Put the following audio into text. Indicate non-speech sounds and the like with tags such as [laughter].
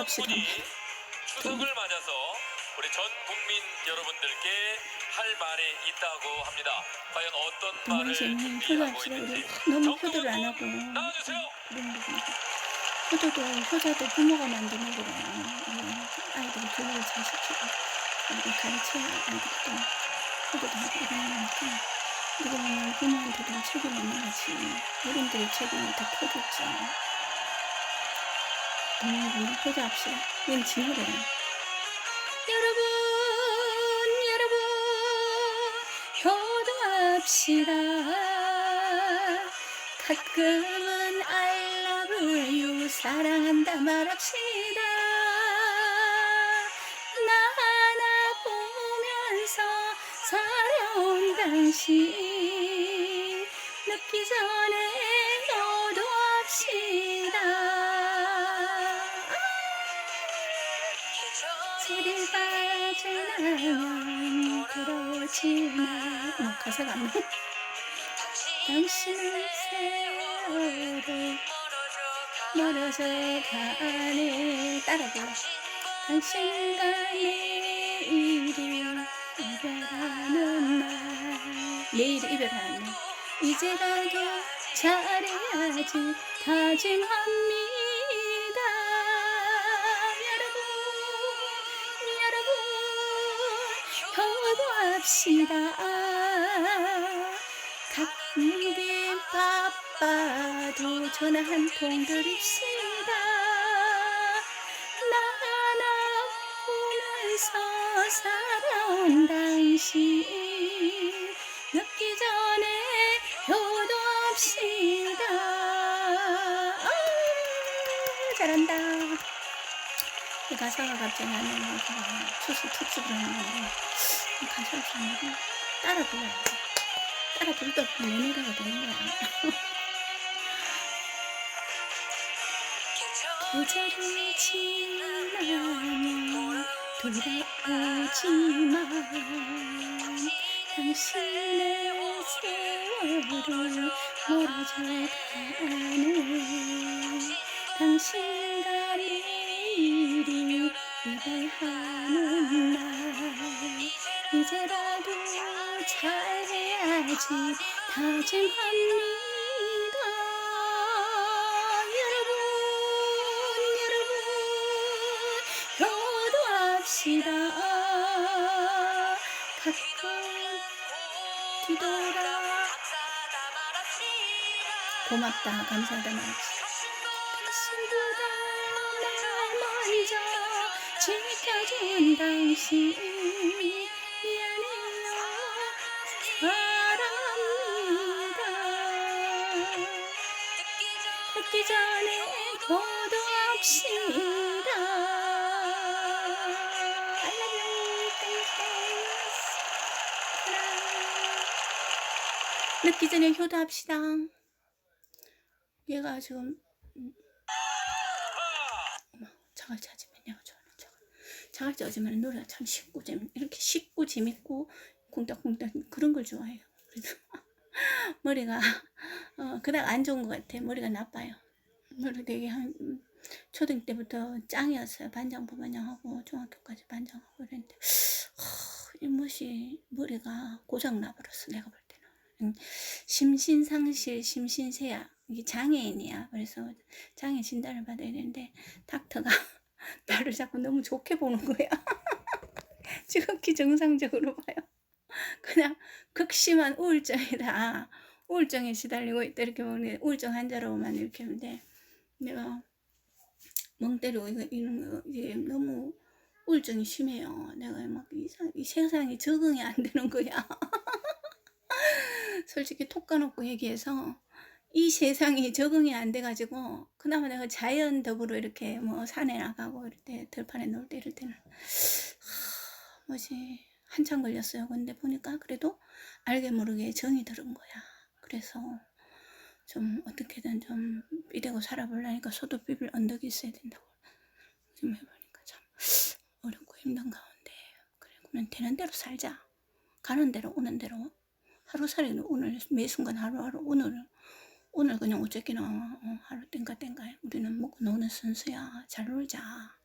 분이 추석을 맞아서 우리 전 국민 여러분들께 할 말이 있다고 합니다. 과연 어떤 말을 준비하고. 우리 있는지 너무 효도를 안군 하고 나와주세요. 효도도 효자도 부모가 만드는 거라 아이들이 교육을 잘 시키고 그리고 가르쳐야 아이들도 효도도 하고 이러는 거니까 이거는 부모한테도 있는 거지 어른들의 책임이 더 크겠죠. 너무 효도합시다. 이건 진호래요. 여러분 여러분 효도합시다 가끔은 I love you 사랑한다 말합시다 나 하나 보면서 살아온 당신 늦기 전에 효도합시다 빠져나면 들어오지만 어, 가사가 안 나. 당신은 세월을 멀어져 가네 따라 불러 당신과 내일을 이별하는 날 내일 이별하는 날 이제라도 잘해야지 다짐합니다 효도합시다. 가끔 바빠도 전화 한 통 드립시다. 나 하나 보면서 살아온 당신 늦기 전에 효도합시다. 아, 잘한다. 이 가사가 갑자기 안 나오고 추수 특집을 하는 건데 이 가사를 잘 따라 불러야 돼. 따라 부르다 보면 내 노래가 되는 거야. [laughs] 계절이 지나면 돌아오지만 당신의 세월을 멀어져 가는 당신과 내 잘해야지 다짐합니다. 여러분 여러분 효도합시다. 가끔 뒤돌아. 고맙다. 감사하다. 당신보다 나 먼저 지켜준 당신 듣기 전에 I love you 늦기 전에 효도합시다. 얘가 지금 음. 어머, 자갈치 내가 좋아하는 자갈 자갈치 하지만 노래가 참 쉽고 재밌 이렇게 쉽고 재밌고 쿵딱쿵딱 그런 걸 좋아해요. 그래서 머리가 [laughs] 어, 그닥 안 좋은 것 같아. 머리가 나빠요. 머리 되게 한 음, 초등 때부터 짱이었어요. 반장 부 반장하고 중학교까지 반장하고 이랬는데 이 멋이 머리가 고장 나버렸어 내가 볼 때는. 음, 심신상실 심신세야. 이게 장애인이야. 그래서 장애 진단을 받아야 되는데 닥터가 [laughs] 나를 자꾸 너무 좋게 보는 거야. [laughs] 지극히 정상적으로 봐요. 그냥 극심한 우울증이다 우울증에 시달리고 있다 이렇게 보는데 우울증 환자로만 이렇게 하는데 내가 멍 때리고 이거 이런 거 이게 너무 우울증이 심해요. 내가 막 이상 이 세상에 적응이 안 되는 거야. [laughs] 솔직히 톡 까놓고 얘기해서 이 세상이 적응이 안 돼가지고 그나마 내가 자연 덕으로 이렇게 뭐 산에 나가고 이럴 때 들판에 놀 때 이럴 때는 하, 뭐지 한참 걸렸어요. 근데 보니까 그래도 알게 모르게 정이 들은 거야. 그래서 좀 어떻게든 좀 이대고 살아보려니까 소도 비빌 언덕이 있어야 된다고 좀 해보니까 참 어렵고 힘든 가운데 그래 그러면 되는 대로 살자. 가는 대로 오는 대로. 하루살이는 오늘 매 순간 하루하루 오늘. 오늘 그냥 어쨌거나 어, 하루 땡가 땡가 우리는 먹고 노는 선수야. 잘 놀자